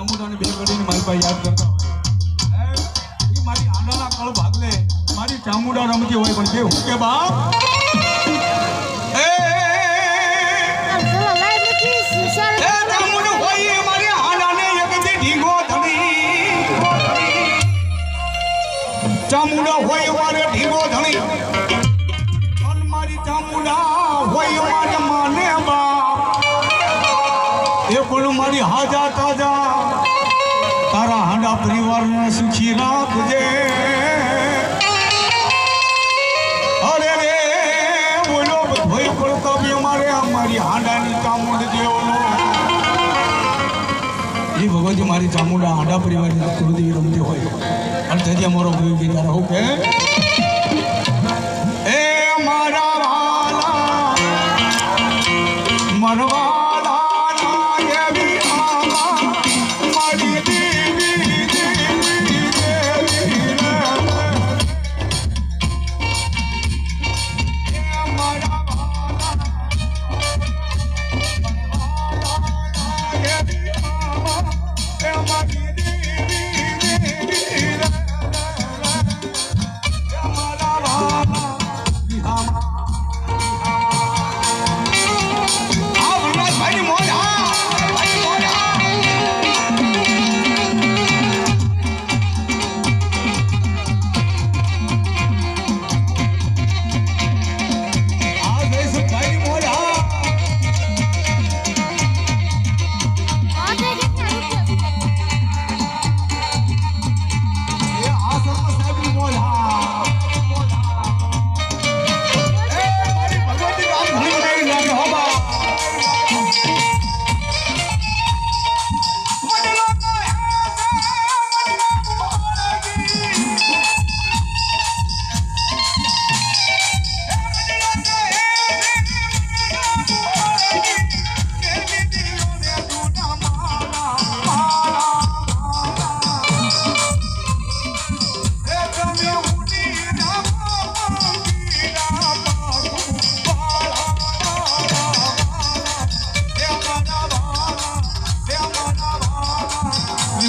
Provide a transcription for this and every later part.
દામુદાને બે કરીને મારી પાસે યાદ કરતા હોય. એ મારી આડાના કળ ભાગલે મારી ચામુંડા રમતી હોય પણ કેવું કે બાપ? હોય વારે ઢીંગો ધણી. મારી ચામુંડા હોય વારે માને બાપ. એ પણ મારી હાજા તાજા હાંડા પરિવારને સુખી રાખજે અરે રે બોલો ભય પડતો બી મારે અમારી હાંડાની ચામુંડ દેવનો એ ભગવતી મારી ચામુંડા હાંડા પરિવારની બધી રમતી હોય અને તેથી અમારો ભાઈ ગીતા હું કે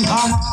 Come on.